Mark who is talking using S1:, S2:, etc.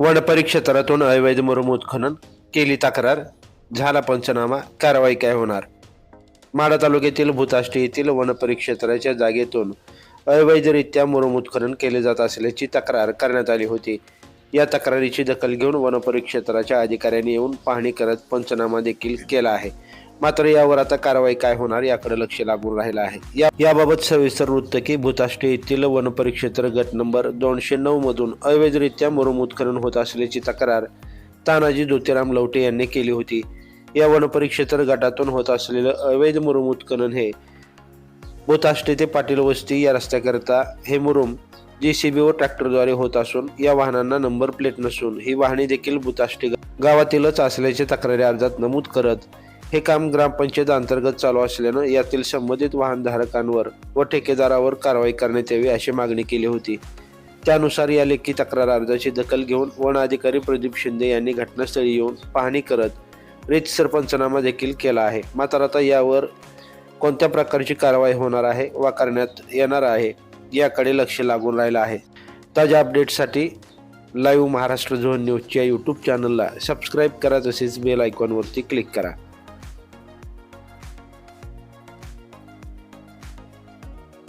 S1: वनपरिक्षेत्रातून अवैध मुरुम उत्खनन केली तक्रार. झाला पंचनामा कारवाई काय होणार? माडा तालुक्यातील भूताष्टी येथील वनपरिक्षेत्राच्या जागेतून अवैधरित्या मुरुम उत्खनन केले जात असल्याची तक्रार करण्यात आली होती. या तक्रारीची दखल घेऊन वनपरिक्षेत्राच्या अधिकाऱ्यांनी येऊन पाहणी करत पंचनामा देखील केला आहे. मात्र यावर आता कारवाई काय होणार याकडे लक्ष लागून राहिलं आहे. याबाबत सविस्तर वृत्त की भूताष्टी येथील वनपरिक्षेत्र गट नंबर दोनशे नऊ मधून अवैधरित्या मुरुम उत्खनन होत असल्याची तक्रार तानाजी ज्योतिराम लवटे यांनी केली होती. या वनपरिक्षेत्र गटातून होत असलेलं अवैध मुरुम उत्खनन हे भूताष्टे ते पाटील वस्ती या रस्त्याकरता हे मुरुम जे सी बी व ट्रॅक्टरद्वारे होत असून या वाहनांना नंबर प्लेट नसून ही वाहने देखील भूताष्टे गावातीलच असल्याचे तक्रारी अर्जात नमूद करत हे काम ग्रामपंचायत अंतर्गत चालू असल्यानं यातील संबंधित वाहनधारकांवर व ठेकेदारावर कारवाई करण्यात यावी अशी मागणी केली होती. त्यानुसार या लेखी तक्रार अर्जाची दखल घेऊन वन अधिकारी प्रदीप शिंदे यांनी घटनास्थळी येऊन पाहणी करत रीतसर पंचनामा देखील केला आहे. मात्र आता यावर कोणत्या प्रकारची कारवाई होणार आहे वा करण्यात येणार आहे याकडे लक्ष लागून राहिलं आहे. ताज्या अपडेटसाठी लाईव्ह महाराष्ट्र झोन न्यूजच्या यूट्यूब चॅनलला सबस्क्राईब करा तसेच बेल आयकॉनवरती क्लिक करा.